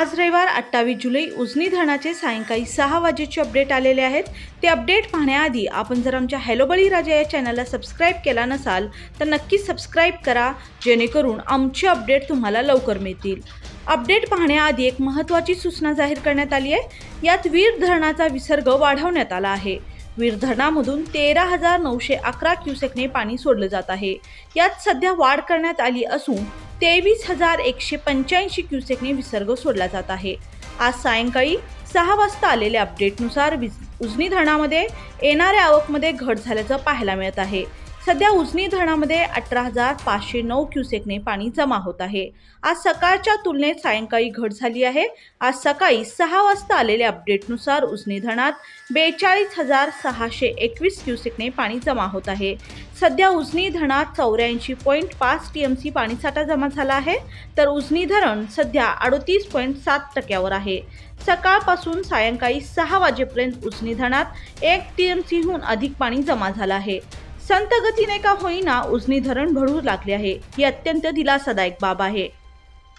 आज रविवार अठ्ठावीस जुलै उजनी धरणाचे सायंकाळी सहा वाजेचे अपडेट आलेले आहेत. ते अपडेट पाहण्याआधी आपण जर आमच्या हॅलो बळीराजा या चॅनलला सबस्क्राईब केला नसाल तर नक्कीच सबस्क्राईब करा जेणेकरून आमचे अपडेट तुम्हाला लवकर मिळतील. अपडेट पाहण्याआधी एक महत्त्वाची सूचना जाहीर करण्यात आली आहे. यात वीर धरणाचा विसर्ग वाढवण्यात आला आहे. वीर धरणामधून तेरा हजार नऊशे अकरा क्युसेकने पाणी सोडलं जात आहे. यात सध्या वाढ करण्यात आली असून तेवीस हजार एकशे पंच्याऐंशी क्युसेकने विसर्ग सोडला जात आहे. आज सायंकाळी सहा वाजता आलेल्या अपडेटनुसार विज- उजनी धरणामध्ये येणाऱ्या आवकमध्ये घट झाल्याचं पाहायला मिळत आहे. सध्या उजनी धरणामध्ये अठरा हजार पाचशे नऊ क्युसेकने पाणी जमा होत आहे. आज सकाळच्या तुलनेत सायंकाळी घट झाली आहे. आज सकाळी सहा वाजता आलेल्या अपडेटनुसार उजनी धरणात बेचाळीस हजार सहाशे एकवीस क्युसेकने पाणी जमा होत आहे. सध्या उजनी धरणात चौऱ्याऐंशी पॉईंट पाच टी एम सी पाणीसाठा जमा झाला आहे. तर उजनी धरण सध्या अडतीस पॉईंट सात टक्क्यावर आहे. सकाळपासून सायंकाळी सहा वाजेपर्यंत उजनी धरणात एक टी एम सीहून अधिक पाणी जमा झालं आहे. संत गतीने का होईना उजनी धरण भरू लागले आहे. ही अत्यंत दिलासादायक बाब आहे.